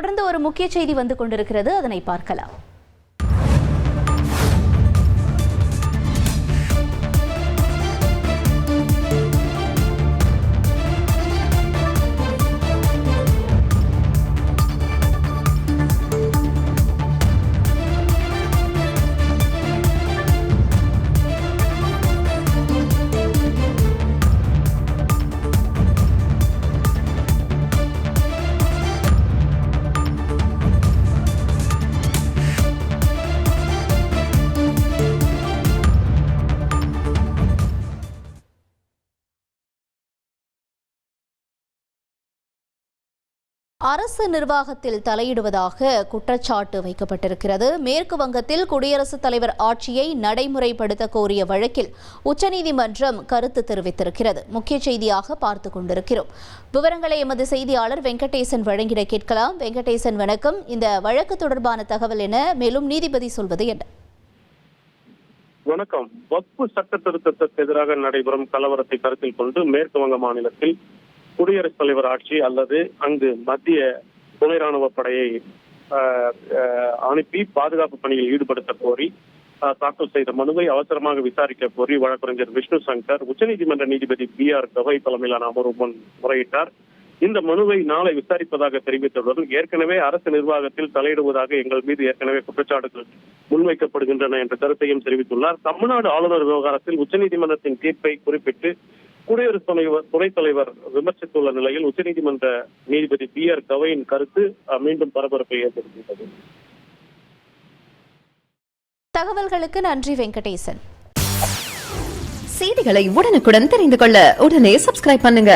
தொடர்ந்து ஒரு முக்கிய செய்தி வந்து கொண்டிருக்கிறது. அதனை பார்க்கலாம். அரசு நிர்வாகத்தில் தலையிடுவதாக குற்றச்சாட்டு வைக்கப்பட்டிருக்கிறது. மேற்கு வங்கத்தில் குடியரசுத் தலைவர் ஆட்சியை நடைமுறைப்படுத்த கோரிய வழக்கில் உச்சநீதிமன்றம் கருத்து தெரிவித்திருக்கிறது. முக்கிய செய்தியாக பார்த்து கொண்டிருக்கிறோம். விவரங்களை எமது செய்தியாளர் வெங்கடேசன் வழங்கிட கேட்கலாம். வெங்கடேசன் வணக்கம். இந்த வழக்கு தொடர்பான தகவல் என மேலும் நீதிபதி சொல்வது என்ன? வணக்கம். வக்பு சட்ட திருத்தத்திற்கு எதிராக நடைபெறும் கலவரத்தை கருத்தில் கொண்டு மேற்கு வங்க மாநிலத்தில் குடியரசுத் தலைவர் ஆட்சி அல்லது அங்கு மத்திய துணை ராணுவ படையை அனுப்பி பாதுகாப்பு பணியில் ஈடுபடுத்த கோரி தாக்கல் செய்த மனுவை அவசரமாக விசாரிக்க கோரி வழக்கறிஞர் விஷ்ணு சங்கர் உச்சநீதிமன்ற நீதிபதி பி ஆர் கவை தலைமையிலான அமர்வு முன் முறையிட்டார். இந்த மனுவை நாளை விசாரிப்பதாக தெரிவித்தவுடன் ஏற்கனவே அரசு நிர்வாகத்தில் தலையிடுவதாக எங்கள் மீது ஏற்கனவே குற்றச்சாட்டுகள் முன்வைக்கப்படுகின்றன என்ற கருத்தையும் தெரிவித்துள்ளார். தமிழ்நாடு ஆளுநர் விவகாரத்தில் உச்சநீதிமன்றத்தின் தீர்ப்பை குறிப்பிட்டு குடியரசுத் தலைவர் துணைத் தலைவர் விமர்சித்துள்ள நிலையில் உச்சநீதிமன்ற நீதிபதி பி ஆர் கவையின் கருத்து மீண்டும் பரபரப்பை ஏற்படுத்தியுள்ளது. தகவல்களுக்கு நன்றி வெங்கடேசன். செய்திகளை உடனுக்குடன் தெரிந்து கொள்ள உடனே சப்ஸ்கிரைப் பண்ணுங்க.